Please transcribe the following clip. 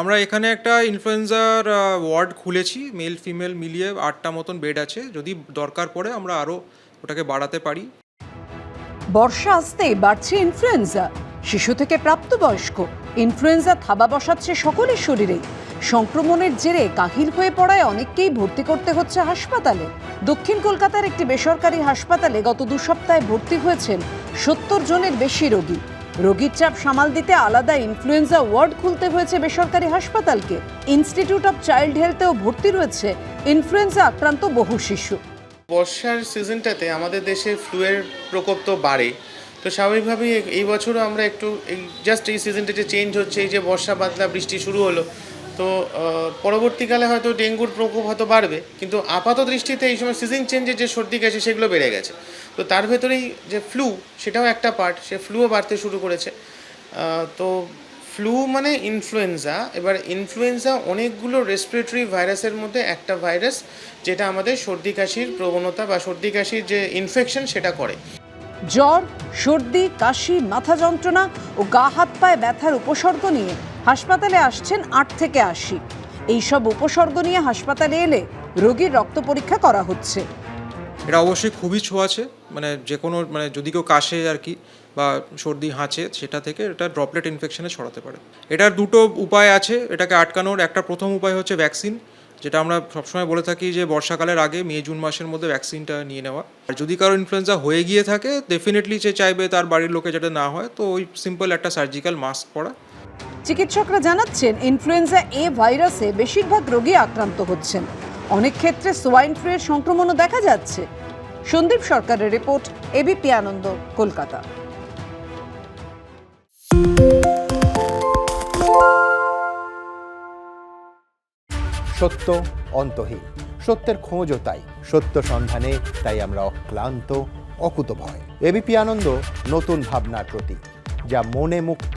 আমরা এখানে একটা ইনফ্লুয়েঞ্জার ওয়ার্ড খুলেছি মেল ফিমেল মিলিয়ে আটটা মতন বেড আছে। যদি দরকার পড়ে আমরা আরও ওটাকে বাড়াতে পারি। বর্ষা আসতেই বাড়ছে ইনফ্লুয়েঞ্জা শিশু থেকে প্রাপ্তবয়স্ক। ইনফ্লুয়েঞ্জা থাবা বসাচ্ছে সকলের শরীরে। সংক্রমণের জেরে কাহিল হয়ে পড়ায় অনেককেই ভর্তি করতে হচ্ছে হাসপাতালে। দক্ষিণ কলকাতার একটি বেসরকারি হাসপাতালে গত দু সপ্তাহে ভর্তি হয়েছেন সত্তর জনের বেশি রোগী। রোগীর চাপ সামাল দিতে আলাদা ইনফ্লুয়েঞ্জা ওয়ার্ড খুলতে হয়েছে বেসরকারি হাসপাতালকে। ইনস্টিটিউট অফ চাইল্ড হেলথেও ভর্তি রয়েছে ইনফ্লুয়েঞ্জা আক্রান্ত বহু শিশু। বর্ষার সিজনটাতে আমাদের দেশে ফ্লুয়ের প্রকোপ তো বাড়ে। তো স্বাভাবিকভাবেই এই বছরও আমরা একটু এই জাস্ট এই সিজনটা যে চেঞ্জ হচ্ছে, এই যে বর্ষা বাদলা বৃষ্টি শুরু হলো তো পরবর্তীকালে হয়তো ডেঙ্গুর প্রকোপ হয়তো বাড়বে, কিন্তু আপাত দৃষ্টিতে এই সময় সিজন চেঞ্জের যে সর্দি গেছে সেগুলো বেড়ে গেছে। তো তার ভেতরেই যে ফ্লু সেটাও একটা পার্ট সে ফ্লুও বাড়তে শুরু করেছে। তো ফ্লু মানে ইনফ্লুয়েঞ্জা এবার ইনফ্লুয়েঞ্জা অনেকগুলো রেসপিরেটরি ভাইরাসের মধ্যে একটা ভাইরাস, যেটা আমাদের সর্দি কাশির প্রবণতা বা সর্দি কাশির যে ইনফেকশন সেটা করে। জ্বর, সর্দি, কাশি, মাথা যন্ত্রণা ও গা হাত পায়ে ব্যথার উপসর্গ নিয়ে হাসপাতালে আসছেন আট থেকে আশি। এইসব উপসর্গ নিয়ে হাসপাতালে এলে রোগীর রক্ত পরীক্ষা করা হচ্ছে। এটা অবশ্যই খুবই ছোঁয়াছে মানে যে কোনো মানে যদি কেউ কাশে আর কি বা সর্দি হাঁচে, সেটা থেকে এটা ড্রপলেট ইনফেকশনে ছড়াতে পারে। এটার দুটো উপায় আছে, এটাকে আটকানোর। একটা প্রথম উপায় হচ্ছে ভ্যাকসিন যেটা আমরা সবসময় বলে থাকি যে বর্ষাকালের আগে মে, জুন মাসের মধ্যে ভ্যাকসিনটা নিয়ে নেওয়া। আর যদি কারও ইনফ্লুয়েঞ্জা হয়ে গিয়ে থাকে ডেফিনেটলি সে চাইবে তার বাড়ির লোকে যাতে না হয়। তো ওই সিম্পল একটা সার্জিক্যাল মাস্ক পরা। চিকিৎসকরা জানাচ্ছেন ইনফ্লুয়েঞ্জা এ ভাইরাসে বেশিরভাগ রোগী আক্রান্ত হচ্ছেন। অনেক ক্ষেত্রে সোয়াইন ফ্লু এর সংক্রমণও দেখা যাচ্ছে। সন্দীপ সরকারের রিপোর্ট এবিপি আনন্দ, কলকাতা। সত্য অন্তহীন। সত্যের খোঁজও তাই। সত্য সন্ধানে তাই আমরা অক্লান্ত, অকুতভয়। এবিপি আনন্দ, নতুন ভাবনার প্রতীক, যা মনে মুক্ত